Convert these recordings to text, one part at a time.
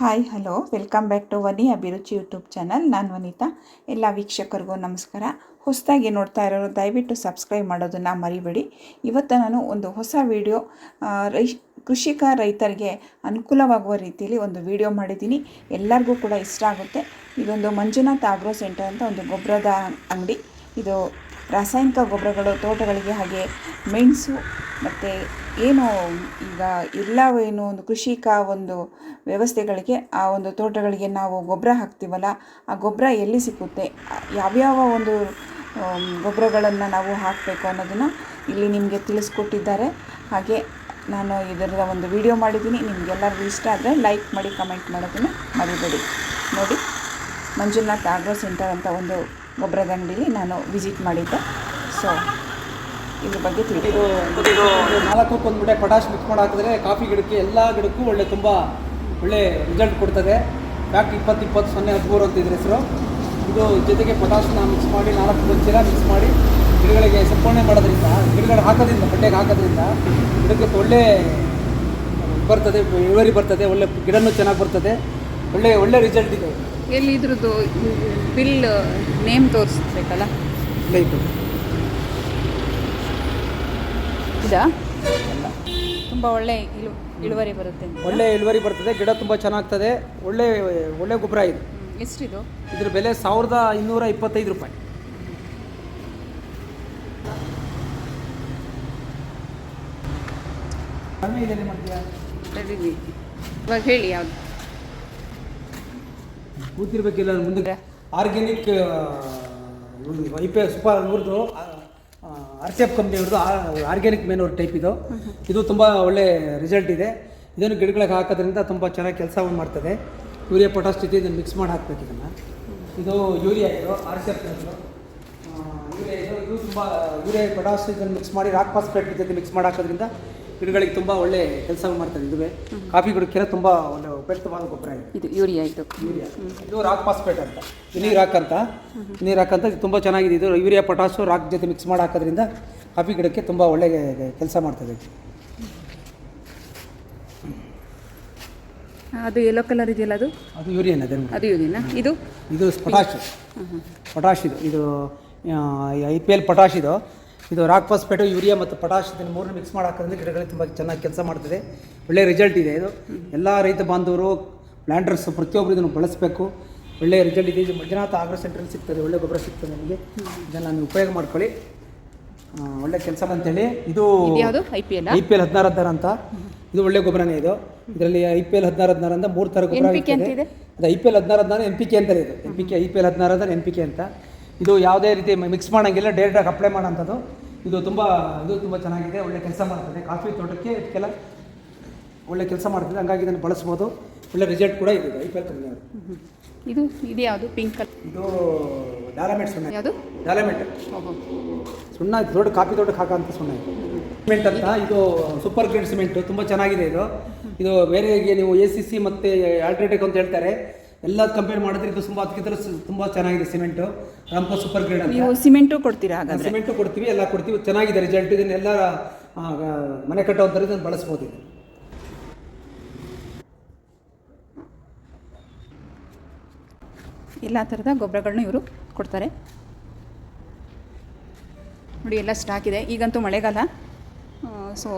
Hi hello welcome back to Vani Abhiruchi YouTube channel ನಾನು ವನಿತಾ. ಎಲ್ಲ ವೀಕ್ಷಕರಿಗೂ ನಮಸ್ಕಾರ. ಹೊಸದಾಗಿ ನೋಡ್ತಾ ಇರೋರು ದಯವಿಟ್ಟು ಸಬ್ಸ್ಕ್ರೈಬ್ ಮಾಡೋದನ್ನು ಮರಿಬೇಡಿ. ಇವತ್ತು ನಾನು ಒಂದು ಹೊಸ ವಿಡಿಯೋ ರೈ, ಕೃಷಿಕ ರೈತರಿಗೆ ಅನುಕೂಲವಾಗುವ ರೀತಿಯಲ್ಲಿ ಒಂದು ವಿಡಿಯೋ ಮಾಡಿದ್ದೀನಿ. ಎಲ್ಲರಿಗೂ ಕೂಡ ಇಷ್ಟ ಆಗುತ್ತೆ. ಇದೊಂದು ಮಂಜುನಾಥ್ ಆಗ್ರೋ ಸೆಂಟರ್ ಅಂತ ಒಂದು ಗೊಬ್ಬರದ ಅಂಗಡಿ. ಇದು ರಾಸಾಯನಿಕ ಗೊಬ್ಬರಗಳು, ತೋಟಗಳಿಗೆ ಹಾಗೆ ಮೆಣಸು ಮತ್ತು ಏನು ಈಗ ಎಲ್ಲವೇನು ಒಂದು ಕೃಷಿಕ ಒಂದು ವ್ಯವಸ್ಥೆಗಳಿಗೆ, ಆ ಒಂದು ತೋಟಗಳಿಗೆ ನಾವು ಗೊಬ್ಬರ ಹಾಕ್ತೀವಲ್ಲ, ಆ ಗೊಬ್ಬರ ಎಲ್ಲಿ ಸಿಕ್ಕುತ್ತೆ? ಯಾವ್ಯಾವ ಒಂದು ಗೊಬ್ಬರಗಳನ್ನು ನಾವು ಹಾಕಬೇಕು ಅನ್ನೋದನ್ನು ಇಲ್ಲಿ ನಿಮಗೆ ತಿಳಿಸ್ಕೊಟ್ಟಿದ್ದಾರೆ. ಹಾಗೆ ನಾನು ಇದರ ಒಂದು ವಿಡಿಯೋ ಮಾಡಿದ್ದೀನಿ. ನಿಮಗೆಲ್ಲರಿಗೂ ಇಷ್ಟ ಆದರೆ ಲೈಕ್ ಮಾಡಿ, ಕಮೆಂಟ್ ಮಾಡೋದನ್ನು ಮರಿಬೇಡಿ. ನೋಡಿ, ಮಂಜುನಾಥ್ ಆಗ್ರೋ ಸೆಂಟರ್ ಅಂತ ಒಂದು ಗೊಬ್ಬರದ ಅಂಗಡಿಲಿ ನಾನು ವಿಸಿಟ್ ಮಾಡಿದ್ದೆ. ಸೊ, ಇದ್ರ ಬಗ್ಗೆ ತಿಳಿದು ನಾಲ್ಕು ಬಿಡೆ ಪಟಾಶ್ ಮಿಕ್ಸ್ ಮಾಡಿ ಹಾಕಿದ್ರೆ ಕಾಫಿ ಗಿಡಕ್ಕೆ ಎಲ್ಲ ಗಿಡಕ್ಕೂ ಒಳ್ಳೆ ತುಂಬ ಒಳ್ಳೆ ರಿಸಲ್ಟ್ ಕೊಡ್ತದೆ. ಫ್ಯಾಕ್ಟ್ ಇಪ್ಪತ್ತು ಇಪ್ಪತ್ತು ಸೊನ್ನೆ ಹದಿಮೂರು ಅಂತ ಇದ್ರ ಹೆಸರು? ಇದು ಜೊತೆಗೆ ಪಟಾಶ್ನ ಮಿಕ್ಸ್ ಮಾಡಿ ನಾಲ್ಕು ಚೀಲ ಮಿಕ್ಸ್ ಮಾಡಿ ಗಿಡಗಳಿಗೆ ಸಿಂಪಡಣೆ ಮಾಡೋದ್ರಿಂದ ಗಿಡಗಳು ಹಾಕೋದ್ರಿಂದ ಬಟ್ಟೆಗೆ ಹಾಕೋದ್ರಿಂದ ಗಿಡಕ್ಕೆ ಒಳ್ಳೆ ಬರ್ತದೆ ಇಳುವರಿ ಬರ್ತದೆ ಒಳ್ಳೆ ಗಿಡನೂ ಚೆನ್ನಾಗಿ ಬರ್ತದೆ. ಒಳ್ಳೆ ಒಳ್ಳೆ ರಿಸಲ್ಟ್ ಇದೆ. ಎಲ್ಲಿ ಇದ್ರದ್ದು ಬಿಲ್ ನೇಮ್ ತೋರಿಸ್ಬೇಕಲ್ಲ? ಇದು ಇದಾ? ತುಂಬ ಒಳ್ಳೆ ಇಳು ಇಳುವರಿ ಬರುತ್ತೆ ಒಳ್ಳೆ ಇಳುವರಿ ಬರ್ತದೆ ಗಿಡ ತುಂಬ ಚೆನ್ನಾಗ್ತದೆ ಒಳ್ಳೆ ಒಳ್ಳೆ ಗೊಬ್ಬರ ಇದು. ಎಷ್ಟಿದು? ಇದ್ರ ಬೆಲೆ ಸಾವಿರದ ಇನ್ನೂರ ಇಪ್ಪತ್ತೈದು ರೂಪಾಯಿ. ಇವಾಗ ಹೇಳಿ ಯಾವ್ದು. ಕೂತಿರ್ಬೇಕಿಲ್ಲ ಮುಂದೆ ಆರ್ಗ್ಯಾನಿಕ್ ಸೂಪರ್ ಇವ್ರದ್ದು ಆರ್ ಸಿ ಎಫ್ ಕಂಪ್ನಿಯವ್ರದ್ದು ಆರ್ಗ್ಯಾನಿಕ್ ಮೇನೂರ್ ಟೈಪ್ ಇದು. ಇದು ತುಂಬ ಒಳ್ಳೆ ರಿಸಲ್ಟ್ ಇದೆ. ಇದನ್ನು ಗಿಡಗಳಿಗೆ ಹಾಕೋದ್ರಿಂದ ತುಂಬ ಚೆನ್ನಾಗಿ ಕೆಲಸವನ್ನು ಮಾಡ್ತದೆ. ಯೂರಿಯಾ ಪೊಟಾಸ್ ಜೊತೆ ಇದನ್ನು ಮಿಕ್ಸ್ ಮಾಡಿ ಹಾಕ್ಬೇಕು ಇದನ್ನು. ಇದು ಯೂರಿಯಾ ಇದು ಆರ್ ಸಿ ಎಫ್ ಯೂರಿಯಾ ಇದು ಇದು ತುಂಬ, ಯೂರಿಯಾ ಪೊಟಾಸ್ ಇದನ್ನು ಮಿಕ್ಸ್ ಮಾಡಿ ರಾಕ್ ಫಾಸ್ಫೇಟ್ ಜೊತೆ ಮಿಕ್ಸ್ ಮಾಡಿ ಹಾಕೋದ್ರಿಂದ ಗಿಡಗಳಿಗೆ ತುಂಬ ಒಳ್ಳೆ ಕೆಲಸ ಮಾಡ್ತದೆ ಇದುವೇ. ಕಾಫಿ ಗಿಡಕ್ಕೆಲ್ಲ ತುಂಬ ಒಂದು ಉಪಯುಕ್ತವಾದ ಗೊಬ್ಬರ ಇದು. ಯೂರಿಯಾ ಇದು. ಯೂರಿಯಾ. ಇದು ರಾಕ್ ಫಾಸ್ಫೇಟ್ ಅಂತ. ನೀರು ರಾಕ್ ಅಂತ. ನೀರು ರಾಕ್ ಅಂತ ಇದು ತುಂಬ ಚೆನ್ನಾಗಿದೆ. ಇದು ಯೂರಿಯಾ ಪೊಟಾಸು ರಾಕ್ ಜೊತೆ ಮಿಕ್ಸ್ ಮಾಡಿ ಹಾಕೋದ್ರಿಂದ ಕಾಫಿ ಗಿಡಕ್ಕೆ ತುಂಬ ಒಳ್ಳೆ ಕೆಲಸ ಮಾಡ್ತದೆ. ಅದು ಎಲ್ಲೋ ಕಲರ್ ಇದೆಯಲ್ಲ ಅದು? ಅದು ಯೂರಿಯನ್ ಅದೇ ಅದು ಯೂರಿಯಾ ಇದು? ಇದು ಪೊಟಾಶ್ ಪೊಟಾಶ್ ಇದು. ಇದು ಐ ಪಿ ಎಲ್ ಪೊಟಾಶ್ ಇದು. ಇದು ರಾಕ್ ಫಾಸ್ಫೇಟು ಯೂರಿಯಾ ಮತ್ತು ಪೊಟಾಶ್ ಇದನ್ನು ಮೂರನ್ನು ಮಿಕ್ಸ್ ಮಾಡಿ ಹಾಕೋದ್ರಿಂದ ಗಿಡಗಳಿಗೆ ತುಂಬ ಚೆನ್ನಾಗಿ ಕೆಲಸ ಮಾಡ್ತದೆ. ಒಳ್ಳೆ ರಿಸಲ್ಟ್ ಇದೆ ಇದು. ಎಲ್ಲ ರೈತ ಬಾಂಧವರು ಪ್ಲ್ಯಾಂಟರ್ಸ್ ಪ್ರತಿಯೊಬ್ಬರು ಇದನ್ನು ಬಳಸಬೇಕು. ಒಳ್ಳೆಯ ರಿಸಲ್ಟ್ ಇದೆ. ಇದು ಮಂಜುನಾಥ ಆಗ್ರೋ ಸೆಂಟ್ರಲ್ಲಿ ಸಿಗ್ತದೆ. ಒಳ್ಳೆ ಗೊಬ್ಬರ ಸಿಗ್ತದೆ ನಮಗೆ. ಇದನ್ನು ನೀವು ಉಪಯೋಗ ಮಾಡ್ಕೊಳ್ಳಿ. ಒಳ್ಳೆ ಕೆಲಸ ಅಂತೇಳಿ. ಇದು I P L I P L ಹದಿನಾರು ಹದಿನಾರು ಅಂತ. ಇದು ಒಳ್ಳೆ ಗೊಬ್ಬರನೇ ಇದು. ಇದರಲ್ಲಿ ಐ ಪಿ ಎಲ್ ಹದಿನಾರು ಹದಿನಾರು ಅಂತ ಮೂರು ಥರ ಗೊಬ್ಬರ? ಅದು ಐ ಪಿ ಎಲ್ ಹದಿನಾರು ಹದಿನಾರು ಎನ್ ಪಿ ಕೆ ಅಂತ ಇದು. N P K I P L ಹದಿನಾರು ಹದಿನಾರು ಎನ್ ಪಿ ಕೆ ಅಂತ. ಇದು ಯಾವುದೇ ರೀತಿ ಮಿಕ್ಸ್ ಮಾಡೋಂಗಿಲ್ಲ ಡೈರೆಕ್ಟಾಗಿ ಅಪ್ಲೈ ಮಾಡೋಂಥದ್ದು ಇದು ತುಂಬ ಇದು ತುಂಬ ಚೆನ್ನಾಗಿದೆ ಒಳ್ಳೆ ಕೆಲಸ ಮಾಡ್ತದೆ. ಕಾಫಿ ತೋಟಕ್ಕೆ ಕೆಲ ಒಳ್ಳೆ ಕೆಲಸ ಮಾಡ್ತದೆ ಹಂಗಾಗಿ ಇದನ್ನು ಬಳಸ್ಬೋದು. ಒಳ್ಳೆ ರಿಸಲ್ಟ್ ಕೂಡ ಇದೆ ಐ ಪಿ ಎಲ್ ಕಂಪ್ನಿಯವರು ಇದು ಇದು ಯಾವುದು? ಪಿಂಕ್ ಕಲರ್ ಇದು ಡಾಲಮೆಟ್ ಸುಣ್ಣ. ಯಾವುದು? ಡಾಲಮೆಟ್ ಸುಣ್ಣ ದೊಡ್ಡ ಕಾಫಿ ತೋಟಕ್ಕೆ ಹಾಕೋಂಥ ಸುಣ್ಣ ಇದು. ಸಿಮೆಂಟ್ ಅಂತ ಇದು ಸೂಪರ್ ಗ್ರೇಡ್ ಸಿಮೆಂಟು ತುಂಬ ಚೆನ್ನಾಗಿದೆ ಇದು. ಇದು ಬೇರೆಗೆ ನೀವು ಎ ಸಿ ಸಿ ಮತ್ತು ಆಲ್ಟ್ರೇಟಿಕ್ ಅಂತ ಹೇಳ್ತಾರೆ. ಎಲ್ಲ ಕಂಪೇರ್ ಮಾಡಿದ್ರೆ ಇದು ತುಂಬ ಅದಕ್ಕಿಂತ ತುಂಬ ಚೆನ್ನಾಗಿದೆ ಸಿಮೆಂಟು ರಾಮ್ಕೋ ಸೂಪರ್ ಗ್ರೇಡ್ ನೀವು ಸಿಮೆಂಟು ಕೊಡ್ತೀರಾ ಹಾಗಾದ್ರೆ? ಸಿಮೆಂಟು ಕೊಡ್ತೀವಿ ಎಲ್ಲ ಕೊಡ್ತೀವಿ. ಚೆನ್ನಾಗಿದೆ ರಿಸಲ್ಟ್ ಇದನ್ನೆಲ್ಲ ಮನೆ ಕಟ್ಟೋಂಥದ್ದು ಇದನ್ನು ಬಳಸ್ಬೋದು ಇದು ಎಲ್ಲ ಥರದ ಗೊಬ್ಬರಗಳನ್ನ ಇವರು ಕೊಡ್ತಾರೆ. ನೋಡಿ ಎಲ್ಲ ಸ್ಟಾಕ್ ಇದೆ. ಈಗಂತೂ ಮಳೆಗಾಲ. ಸೊ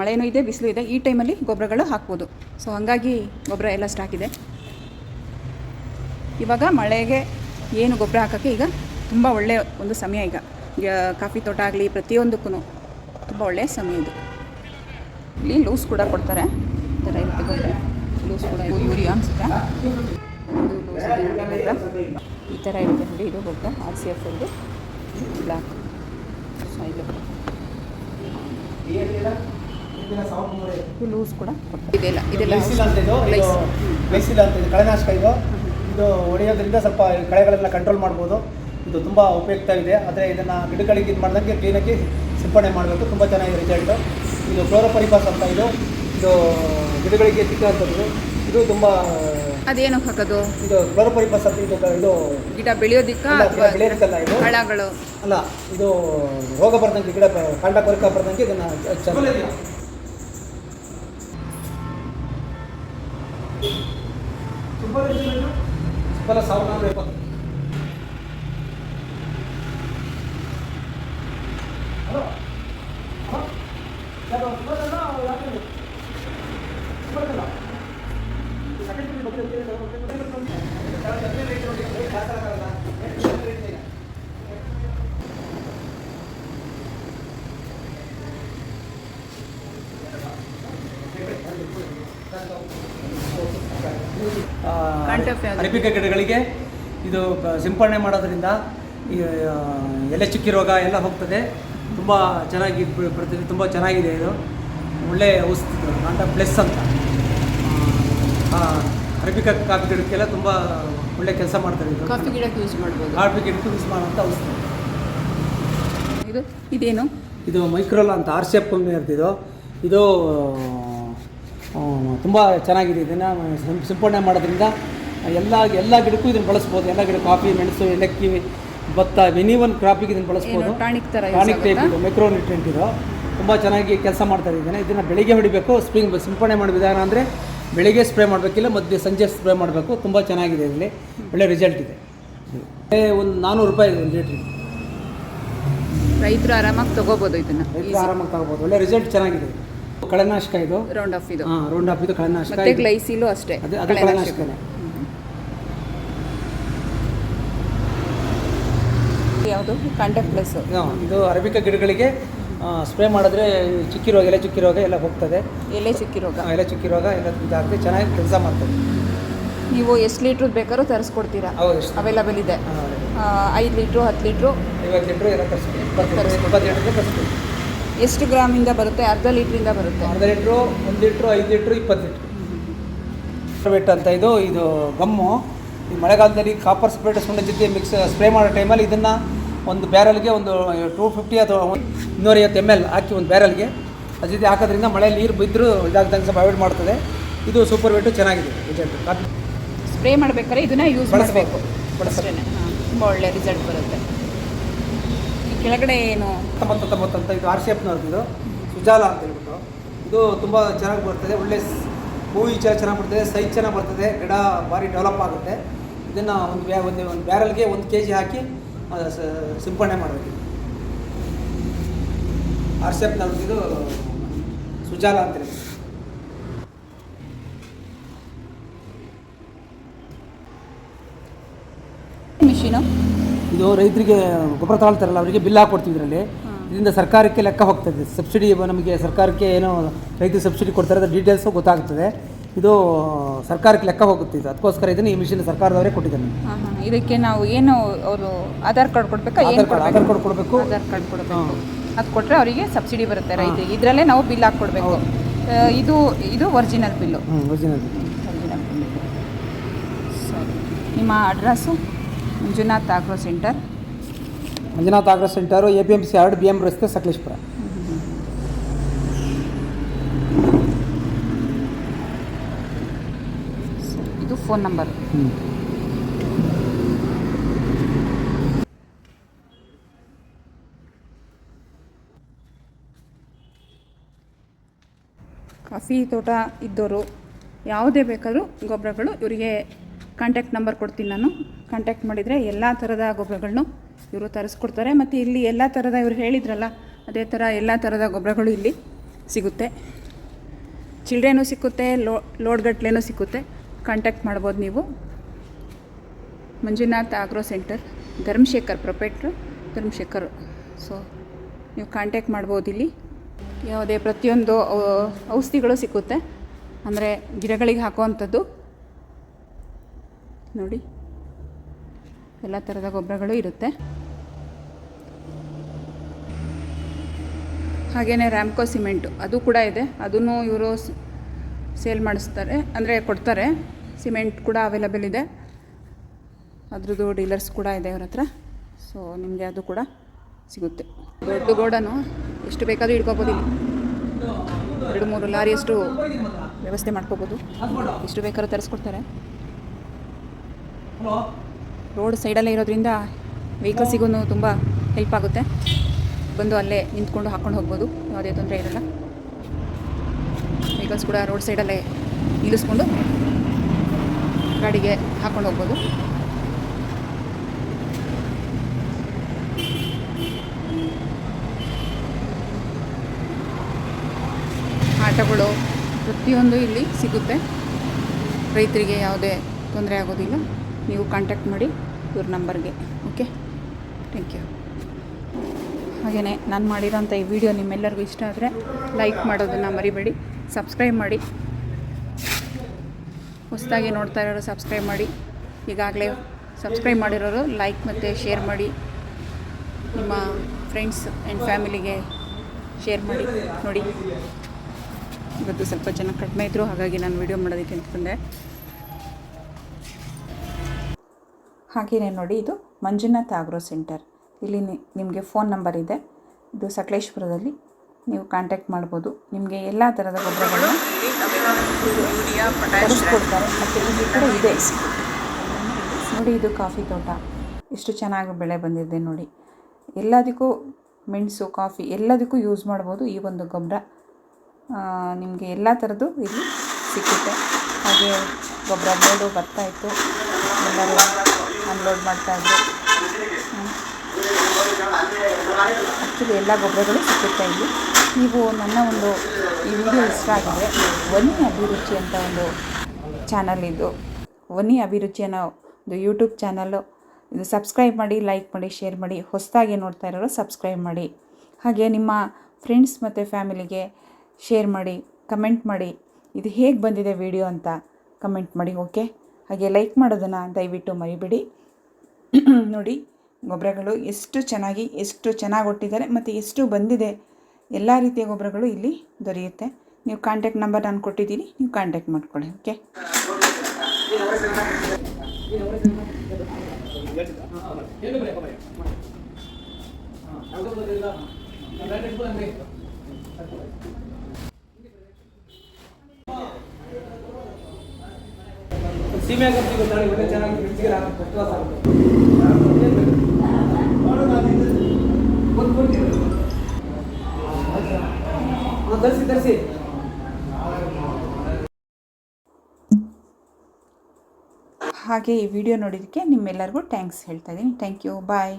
ಮಳೆನೂ ಇದೆ ಬಿಸಿಲು ಇದೆ. ಈ ಟೈಮಲ್ಲಿ ಗೊಬ್ಬರಗಳು ಹಾಕ್ಬೋದು. ಸೊ ಹಾಗಾಗಿ ಗೊಬ್ಬರ ಎಲ್ಲ ಸ್ಟಾಕ್ ಇದೆ. ಇವಾಗ ಮಳೆಗೆ ಏನು ಗೊಬ್ಬರ ಹಾಕೋಕ್ಕೆ ಈಗ ತುಂಬ ಒಳ್ಳೆಯ ಒಂದು ಸಮಯ ಈಗ. ಕಾಫಿ ತೋಟ ಆಗಲಿ ಪ್ರತಿಯೊಂದಕ್ಕೂ ತುಂಬ ಒಳ್ಳೆಯ ಸಮಯ ಇದು. ಇಲ್ಲಿ ಲೂಸ್ ಕೂಡ ಕೊಡ್ತಾರೆ. ಈ ಥರ ಇರುತ್ತೆ ಗೊಬ್ಬರ. ಲೂಸ್ ಕೂಡ ಯೂರಿಯಾ ಅನ್ಸುತ್ತೆ? ಈ ಥರ ಇರುತ್ತೆ ನೋಡಿ ಇದು ಗೊಬ್ಬರ. ಆರ್ ಸಿ ಎಫ್ ಇದು. ಬ್ಲ್ಯಾಕ್ ಲೂಸ್ ಕೂಡ ಕೊಡ್ತಾರೆ. ಇದೆಲ್ಲ ಇದೆಲ್ಲ ಕಳೆನಾಶಕ ಇದು. ಇದು ಹೊಡೆಯೋದ್ರಿಂದ ಸ್ವಲ್ಪ ಕಳೆಗಳನ್ನು ಕಳೆಗಳೆಲ್ಲ ಕಂಟ್ರೋಲ್ ಮಾಡ್ಬೋದು. ಇದು ತುಂಬ ಉಪಯುಕ್ತವಿದೆ ಆದರೆ ಇದನ್ನು ಗಿಡಗಳಿಗೆ ಇದು ಮಾಡಿದಂಗೆ ಕ್ಲೀನಾಗಿ ಸಿಂಪಡಣೆ ಮಾಡಬೇಕು. ತುಂಬ ಚೆನ್ನಾಗಿ ರಿಸಲ್ಟು ಇದು ಕ್ಲೋರೋಪರಿಪಾಸ್ ಅಂತ ಇದು. ಇದು ಗಿಡಗಳಿಗೆ ಸಿಕ್ಕಂಥದ್ದು ಇದು ತುಂಬ ಅದೇನು ಹಾಕೋದು? ಇದು ಕ್ಲೋರೋಪರಿಪಾಸ್ ಅಂತ ಇದು ಇದು ಗಿಡ ಬೆಳೆಯೋದಿಕ್ಕ ಬೆಳೆಯೋದಕ್ಕಲ್ಲ ಇದು. ಹಳಗಳು ಅಲ್ಲ ಇದು ರೋಗ ಬರ್ದಂಗೆ ಗಿಡ ಕಾಂಡ ಕೊರಕ ಬರ್ದಂಗೆ ಇದನ್ನು ಸಿಂಪಲ್ ಸಾವಿರದ ನಾನ್ನೂರ ಎಪ್ಪತ್ತು ಹಲೋ ಹಾಂ ಯಾರು ಸಿಂಪಲ್ ಅಲ್ಲ ಯಾಕೆ ಸಿಂಪಲ್ ಅಲ್ಲ ಸೆಕೆಂಡ್ ಬಗ್ಗೆ ಯಾವ್ದು? ಗಿಡಗಳಿಗೆ ಇದು ಸಿಂಪಡಣೆ ಮಾಡೋದ್ರಿಂದ ಎಲೆ ಚುಕ್ಕಿ ರೋಗ ಎಲ್ಲ ಹೋಗ್ತದೆ. ತುಂಬ ಚೆನ್ನಾಗಿ ಬರ್ತದೆ ತುಂಬ ಚೆನ್ನಾಗಿದೆ ಇದು. ಒಳ್ಳೆ ಔಷಧಿ ಅಂತ ಪ್ಲಸ್ ಅಂತ. ಅರಬಿಕ ಕಾಫಿ ಗಿಡಕ್ಕೆಲ್ಲ ತುಂಬ ಒಳ್ಳೆ ಕೆಲಸ ಮಾಡ್ತಾರೆ ಇದು. ಕಾಫಿ ಗಿಡಕ್ಕೆ ಯೂಸ್ ಮಾಡ್ಬೋದು. ಕಾಫಿ ಗಿಡಕ್ಕೆ ಯೂಸ್ ಮಾಡೋಂಥ ಔಷಧಿ. ಇದು ಇದೇನು? ಇದು ಮೈಕ್ರೋಲ ಅಂತ ಆರ್ ಸಿ ಎಫ್ ಕಂಪ್ನಿ ಇರ್ತಿದ್ದು ಇದು. ತುಂಬ ಚೆನ್ನಾಗಿದೆ ಇದನ್ನು. ಸಿಂಪಡಣೆ ಮಾಡೋದ್ರಿಂದ ಎಲ್ಲ ಎಲ್ಲ ಗಿಡಕ್ಕೂ ಇದನ್ನು ಬಳಸ್ಬೋದು. ಎಲ್ಲ ಗಿಡ ಕಾಫಿ ಮೆಣಸು ಏಲಕ್ಕಿ ಭತ್ತ ಎನಿ ಒನ್ ಕ್ರಾಪಿಗೆ ಇದನ್ನು ಬಳಸ್ಬೋದು. ಟಾನಿಕ್ ಟೈಪ್ ಇದು ಮೈಕ್ರೋ ನ್ಯೂಟ್ರೆಂಟ್ ಇದು ತುಂಬ ಚೆನ್ನಾಗಿ ಕೆಲಸ ಮಾಡ್ತಾ ಇದ್ದೇನೆ ಇದನ್ನು ಬೆಳಿಗ್ಗೆ ಹೊಡಿಬೇಕು. ಸ್ಪ್ರಿಂಗ್ ಸಿಂಪಡಣೆ ಮಾಡೋ ವಿಧಾನ ಅಂದರೆ ಬೆಳಿಗ್ಗೆ ಸ್ಪ್ರೇ ಮಾಡಬೇಕಿಲ್ಲ ಮಧ್ಯೆ ಸಂಜೆ ಸ್ಪ್ರೇ ಮಾಡಬೇಕು. ತುಂಬ ಚೆನ್ನಾಗಿದೆ ಇದರಲ್ಲಿ ಒಳ್ಳೆ ರಿಸಲ್ಟ್ ಇದೆ. ಒಂದು ನಾನ್ನೂರು ರೂಪಾಯಿ ಇದೆ ಒಂದು ಲೀಟ್ರಿಗೆ ರೈತರು ಆರಾಮಾಗಿ ತಗೋಬೋದು ಇದನ್ನ. ರೈತರು ಆರಾಮಾಗಿ ತಗೋಬೋದು. ಒಳ್ಳೆ ರಿಸಲ್ಟ್ ಚೆನ್ನಾಗಿದೆ. ಕಳೆನಾಶಕ ಇದು. ರೌಂಡ್ ಆಫ್ ಇದು. ಹಾಂ ರೌಂಡ್ ಆಫ್ ಇದು ಕಳೆನಾಶಕ ಗ್ಲೈಸಿಲು ಅಷ್ಟೇ. ಅದೇ ಅದು. ಕಳೆನಾಶಕನೇ. ಯಾವುದು? ಕಾಂಟ್ಯಾಕ್ಟ್ ಪ್ಲಸ್ ಇದು ಅರಬಿಕ ಗಿಡಗಳಿಗೆ ಸ್ಪ್ರೇ ಮಾಡಿದ್ರೆ ಚುಕ್ಕಿ ರೋಗ ಎಲೆ ಚುಕ್ಕಿ ರೋಗ ಎಲ್ಲ ಹೋಗ್ತದೆ. ಎಲೆ ಚುಕ್ಕಿ ರೋಗ ಎಲೆ ಚುಕ್ಕಿ ರೋಗ ಎಲ್ಲ ಇದಾಗುತ್ತೆ ಚೆನ್ನಾಗಿ ಕೆಲಸ ಮಾಡ್ತದೆ. ನೀವು ಎಷ್ಟು ಲೀಟ್ರ್ ಬೇಕಾದ್ರೂ ತರಿಸ್ಕೊಡ್ತೀರಾ? ಅವೈಲಬಲ್ ಇದೆ. ಐದು ಲೀಟ್ರು ಹತ್ತು ಲೀಟ್ರು? ಐವತ್ತು ಲೀಟ್ರು ಎಲ್ಲ ತರಿಸ್ತೀವಿ ಇಪ್ಪತ್ತು ತರಿಸ್ತೀವಿ ಎಷ್ಟು ಗ್ರಾಮಿಂದ ಬರುತ್ತೆ? ಅರ್ಧ ಲೀಟ್ರಿಂದ ಬರುತ್ತೆ. ಅರ್ಧ ಲೀಟ್ರು ಒಂದು ಲೀಟ್ರು ಐದು ಲೀಟ್ರು ಇಪ್ಪತ್ತು ಲೀಟ್ರು. ಸ್ಪ್ರೇಟ್ ಅಂತ ಇದು ಇದು ಗಮ್ಮು. ಈ ಮಳೆಗಾಲದಲ್ಲಿ ಕಾಪರ್ ಸ್ಪ್ರೇಟ್ ಸುಣ್ಣ ಜೊತೆ ಮಿಕ್ಸ್ ಸ್ಪ್ರೇ ಮಾಡೋ ಟೈಮಲ್ಲಿ ಇದನ್ನು ಒಂದು ಬ್ಯಾರಲ್ಗೆ ಒಂದು ಟೂ ಫಿಫ್ಟಿ ಅಥವಾ ಒಂದು ಇನ್ನೂರೈವತ್ತು ಎಂ ಎಲ್ ಹಾಕಿ ಒಂದು ಬ್ಯಾರಲ್ಗೆ ಅದ್ರ ಜೊತೆ ಹಾಕೋದ್ರಿಂದ ಮಳೆ ನೀರು ಬಿದ್ದರೂ ಇದಾಗ್ದಂಗೆ ಸ್ವಲ್ಪ ಅವಾಯ್ಡ್ ಮಾಡ್ತದೆ. ಇದು ಸೂಪರ್ ವೆಟ್ಟು ಚೆನ್ನಾಗಿದೆ. Result coffee. ಸ್ಪ್ರೇ ಮಾಡ್ಬೇಕಾದ್ರೆ ಇದನ್ನ ಯೂಸ್. ಮಾಡಬೇಕು. ಬಳಸ್ಬೇಕು. ತುಂಬ ಒಳ್ಳೆ ರಿಸಲ್ಟ್ ಬರುತ್ತೆ. ಕೆಳಗಡೆ ಏನು? ಹತ್ತೊಂಬತ್ತು ಹತ್ತೊಂಬತ್ತು ಅಂತ ಇದು ಆರ್ ಇದು. ಸುಜಾಲ ಅಂತ ಹೇಳ್ಬಿಟ್ಟು. ಇದು ತುಂಬ ಚೆನ್ನಾಗಿ ಬರ್ತದೆ. ಒಳ್ಳೆ ಹೂವು ಈಚೆ ಚೆನ್ನಾಗಿ ಬರ್ತದೆ. ಸೈಜ್ ಚೆನ್ನಾಗಿ ಬರ್ತದೆ. ಗಿಡ ಭಾರಿ ಡೆವಲಪ್ ಆಗುತ್ತೆ. ಇದನ್ನು ಒಂದು ಬ್ಯಾ ಒಂದು ಒಂದು ಬ್ಯಾರಲ್ಗೆ ಒಂದು ಕೆ ಜಿ ಹಾಕಿ ಸಿಂಪಡಣೆ ಮಾಡಬೇಕು. ಆರ್ ನಡೆದಿದ್ದು ಸುಜಾಲ ಅಂತೇಳಿ ಮಿಷಿನು? ಇದು ರೈತರಿಗೆ ಗೊಬ್ಬರ ತಗೊಳ್ತಾರಲ್ಲ ಅವರಿಗೆ ಬಿಲ್ ಹಾಕೊಡ್ತೀವಿ ಇದರಲ್ಲಿ. ಇದರಿಂದ ಸರ್ಕಾರಕ್ಕೆ ಲೆಕ್ಕ ಹೋಗ್ತದೆ. ಸಬ್ಸಿಡಿ ನಮಗೆ ಸರ್ಕಾರಕ್ಕೆ ಏನೋ ರೈತರು ಸಬ್ಸಿಡಿ ಕೊಡ್ತಾರೆ ಅದರ ಡೀಟೇಲ್ಸು ಗೊತ್ತಾಗ್ತದೆ. ಇದು ಸರ್ಕಾರಕ್ಕೆ ಲೆಕ್ಕ ಹೋಗುತ್ತೆ ಇದು. ಅದಕ್ಕೋಸ್ಕರ ಇದನ್ನು ಈ ಮಿಷಿನ್ ಸರ್ಕಾರದವರೇ ಕೊಟ್ಟಿದ್ದಾರೆ. ಇದಕ್ಕೆ ನಾವು ಏನು ಅವರು ಆಧಾರ್ ಕಾರ್ಡ್ ಕೊಡಬೇಕಾ? ಏನು ಆಧಾರ್ ಕಾರ್ಡ್ ಆಧಾರ್ ಕಾರ್ಡ್ ಕೊಡಬೇಕು. ಆಧಾರ್ ಕಾರ್ಡ್ ಕೊಡಬೇಕು. ಅದು ಕೊಟ್ಟರೆ ಅವರಿಗೆ ಸಬ್ಸಿಡಿ ಬರುತ್ತೆ ರೈತರಿಗೆ. ಇದರಲ್ಲೇ ನಾವು ಬಿಲ್ ಹಾಕ್ಕೊಡ್ಬೇಕು. ಇದು ಇದು original bill. Original original bill. ಸರಿ. ನಿಮ್ಮ address? Manjunath agro centre. Manjunath agro centre A P M C yard B M ರಸ್ತೆ ಸಕಲೇಶ್ಪುರ ಇದು ಫೋನ್ ನಂಬರ್. ಕಾಫಿ ತೋಟ ಇದ್ದವರು ಯಾವುದೇ ಬೇಕಾದರೂ ಗೊಬ್ಬರಗಳು ಇವರಿಗೆ ಕಾಂಟ್ಯಾಕ್ಟ್ ನಂಬರ್ ಕೊಡ್ತೀನಿ ನಾನು. ಕಾಂಟ್ಯಾಕ್ಟ್ ಮಾಡಿದರೆ ಎಲ್ಲ ಥರದ ಗೊಬ್ಬರಗಳನ್ನು ಇವರು ತರಿಸ್ಕೊಡ್ತಾರೆ. ಮತ್ತು ಇಲ್ಲಿ ಎಲ್ಲ ಥರದ ಇವರು ಹೇಳಿದ್ರಲ್ಲ, ಅದೇ ಥರ ಎಲ್ಲ ಥರದ ಗೊಬ್ಬರಗಳು ಇಲ್ಲಿ ಸಿಗುತ್ತೆ. ಚಿಲ್ಡ್ರೇನೂ ಸಿಕ್ಕುತ್ತೆ ಲೋ, ಲೋಡ್ಗಟ್ಲೆನೂ ಸಿಕ್ಕುತ್ತೆ ಕಾಂಟ್ಯಾಕ್ಟ್ ಮಾಡ್ಬೋದು ನೀವು. Manjunath agro centre Dharmashekar proprietor Dharmashekar. So ನೀವು ಕಾಂಟ್ಯಾಕ್ಟ್ ಮಾಡ್ಬೋದು ಇಲ್ಲಿ. ಯಾವುದೇ ಪ್ರತಿಯೊಂದು ಔಷಧಿಗಳು ಸಿಕ್ಕುತ್ತೆ ಅಂದರೆ ಗಿಡಗಳಿಗೆ ಹಾಕುವಂಥದ್ದು. ನೋಡಿ. ಎಲ್ಲ ಥರದ ಗೊಬ್ಬರಗಳು ಇರುತ್ತೆ. ಹಾಗೆಯೇ ರ್ಯಾಮ್ಕೋ ಸಿಮೆಂಟು ಅದು ಕೂಡ ಇದೆ. ಅದನ್ನು ಇವರು ಸೇಲ್ ಮಾಡಿಸ್ತಾರೆ, ಅಂದರೆ ಕೊಡ್ತಾರೆ. ಸಿಮೆಂಟ್ ಕೂಡ ಅವೈಲಬಲ್ ಇದೆ. ಅದ್ರದ್ದು ಡೀಲರ್ಸ್ ಕೂಡ ಇದೆ ಅವ್ರ ಹತ್ರ. ಸೊ ನಿಮಗೆ ಅದು ಕೂಡ ಸಿಗುತ್ತೆ. ದೊಡ್ಡ ಗೋಡನು, ಎಷ್ಟು ಬೇಕಾದರೂ ಇಟ್ಕೋಬೋದು ಇಲ್ಲಿ. ಎರಡು, ಮೂರು ಲಾರಿಯಷ್ಟು ವ್ಯವಸ್ಥೆ ಮಾಡ್ಕೋಬೋದು. ಎಷ್ಟು ಬೇಕಾದ್ರೂ ತರಿಸ್ಕೊಡ್ತಾರೆ. ರೋಡ್ ಸೈಡಲ್ಲೇ ಇರೋದ್ರಿಂದ ವೆಹಿಕಲ್ಸಿಗೂ ತುಂಬ ಹೆಲ್ಪ್ ಆಗುತ್ತೆ. ಬಂದು ಅಲ್ಲೇ ನಿಂತ್ಕೊಂಡು ಹಾಕ್ಕೊಂಡು ಹೋಗ್ಬೋದು. ಯಾವುದೇ ತೊಂದರೆ ಇರಲ್ಲ. ವೆಹಿಕಲ್ಸ್ ಕೂಡ ರೋಡ್ ಸೈಡಲ್ಲೇ ನಿಲ್ಲಿಸ್ಕೊಂಡು ಗಾಡಿಗೆ ಹಾಕೊಂಡು ಹೋಗ್ಬೋದು. ಆಟಗಳು ಪ್ರತಿಯೊಂದು ಇಲ್ಲಿ ಸಿಗುತ್ತೆ. ರೈತರಿಗೆ ಯಾವುದೇ ತೊಂದರೆ ಆಗೋದಿಲ್ಲ. ನೀವು ಕಾಂಟ್ಯಾಕ್ಟ್ ಮಾಡಿ ಇವ್ರ ನಂಬರ್ಗೆ ಓಕೆ ಥ್ಯಾಂಕ್ ಯು ಹಾಗೆಯೇ ನಾನು ಮಾಡಿರೋಂಥ ಈ ವಿಡಿಯೋ ನಿಮ್ಮೆಲ್ಲರಿಗೂ ಇಷ್ಟ ಆದರೆ ಲೈಕ್ ಮಾಡೋದನ್ನು ಮರಿಬೇಡಿ. ಸಬ್ಸ್ಕ್ರೈಬ್ ಮಾಡಿ. ಹೊಸದಾಗಿ ನೋಡ್ತಾ ಇರೋರು ಸಬ್ಸ್ಕ್ರೈಬ್ ಮಾಡಿ. ಈಗಾಗಲೇ ಸಬ್ಸ್ಕ್ರೈಬ್ ಮಾಡಿರೋರು ಲೈಕ್ ಮತ್ತು ಶೇರ್ ಮಾಡಿ. ನಿಮ್ಮ ಫ್ರೆಂಡ್ಸ್ ಆ್ಯಂಡ್ ಫ್ಯಾಮಿಲಿಗೆ ಶೇರ್ ಮಾಡಿ, ನೋಡಿ. ಇವತ್ತು ಸ್ವಲ್ಪ ಜನ ಕಡಿಮೆ ಇದ್ದರು ಹಾಗಾಗಿ ನಾನು ವಿಡಿಯೋ ಮಾಡೋದಕ್ಕೆ ಬಂದೆ ಹಾಗೆಯೇ ನೋಡಿ, ಇದು ಮಂಜುನಾಥ್ ಆಗ್ರೋ ಸೆಂಟರ್. ಇಲ್ಲಿ ನಿಮಗೆ ಫೋನ್ ನಂಬರ್ ಇದೆ. ಇದು ಸಕಲೇಶ್ಪುರದಲ್ಲಿ. ನೀವು ಕಾಂಟ್ಯಾಕ್ಟ್ ಮಾಡ್ಬೋದು. ನಿಮಗೆ ಎಲ್ಲ ಥರದ ಗೊಬ್ಬರಗಳು ತರಿಸ್ಕೊಡ್ತಾರೆ. ಮತ್ತು ಇಲ್ಲಿ ಕೂಡ ಇದೆ. ನೋಡಿ ಇದು ಕಾಫಿ ತೋಟ. ಎಷ್ಟು ಚೆನ್ನಾಗಿ ಬೆಳೆ ಬಂದಿದೆ ನೋಡಿ. ಎಲ್ಲದಕ್ಕೂ ಮೆಣಸು, ಕಾಫಿ ಎಲ್ಲದಕ್ಕೂ ಯೂಸ್ ಮಾಡ್ಬೋದು ಈ ಒಂದು ಗೊಬ್ಬರ. ನಿಮಗೆ ಎಲ್ಲ ಥರದ್ದು ಇಲ್ಲಿ ಸಿಕ್ಕುತ್ತೆ. ಹಾಗೆ ಗೊಬ್ಬರ ಲೋಡು ಬರ್ತಾ ಇತ್ತು. ಎಲ್ಲರೂ ಅನ್ಲೋಡ್ ಮಾಡ್ತಾಯಿದ್ರು ಆ್ಯಕ್ಚುಲಿ ಎಲ್ಲ ಗೊಬ್ಬರಗಳು ಸಿಕ್ಕುತ್ತೆ ಇಲ್ಲಿ. ನೀವು ನನ್ನ ಒಂದು ಈ ವಿಡಿಯೋ ಇಷ್ಟ ಆಗಿದೆ. ವನಿ ಅಭಿರುಚಿ ಅಂತ ಒಂದು ಚಾನಲ್ ಇದು. ವನಿ ಅಭಿರುಚಿ ಅನ್ನೋ ಒಂದು ಯೂಟ್ಯೂಬ್ ಚಾನಲ್ಲು ಇದು ಸಬ್ಸ್ಕ್ರೈಬ್ ಮಾಡಿ ಲೈಕ್ ಮಾಡಿ ಶೇರ್ ಮಾಡಿ, ಹೊಸದಾಗಿ ನೋಡ್ತಾ ಇರೋರು ಸಬ್ಸ್ಕ್ರೈಬ್ ಮಾಡಿ. ಹಾಗೆ ನಿಮ್ಮ ಫ್ರೆಂಡ್ಸ್ ಮತ್ತು ಫ್ಯಾಮಿಲಿಗೆ ಶೇರ್ ಮಾಡಿ ಕಮೆಂಟ್ ಮಾಡಿ. ಇದು ಹೇಗೆ ಬಂದಿದೆ ವಿಡಿಯೋ ಅಂತ ಕಮೆಂಟ್ ಮಾಡಿ ಓಕೆ ಹಾಗೆ ಲೈಕ್ ಮಾಡೋದನ್ನು ದಯವಿಟ್ಟು ಮರಿಬಿಡಿ. ನೋಡಿ, ಗೊಬ್ಬರಗಳು ಎಷ್ಟು ಚೆನ್ನಾಗಿ ಎಷ್ಟು ಚೆನ್ನಾಗಿ ಕೊಟ್ಟಿದ್ದಾರೆ ಮತ್ತು ಎಷ್ಟು ಬಂದಿದೆ ಎಲ್ಲ ರೀತಿಯ ಗೊಬ್ಬರಗಳು ಇಲ್ಲಿ ದೊರೆಯುತ್ತೆ. ನೀವು ಕಾಂಟ್ಯಾಕ್ಟ್ ನಂಬರ್ ನಾನು ಕೊಟ್ಟಿದ್ದೀನಿ, ನೀವು ಕಾಂಟ್ಯಾಕ್ಟ್ ಮಾಡ್ಕೊಳ್ಳಿ ಓಕೆ ಚೆನ್ನಾಗಿ ಫ್ರಿಡ್ಜ್ಗೆ ಹಾಕಿ ಕ್ಲಾಸ್ ಆಗುತ್ತೆ ಹಾಂ ತರಿಸಿ ತರಿಸಿ. ಹಾಗೆ ಈ ವಿಡಿಯೋ ನೋಡಿದ್ದಕ್ಕೆ ನಿಮ್ಮೆಲ್ಲರಿಗೂ ಥ್ಯಾಂಕ್ಸ್ ಹೇಳ್ತಾ ಇದ್ದೀನಿ. Thank you bye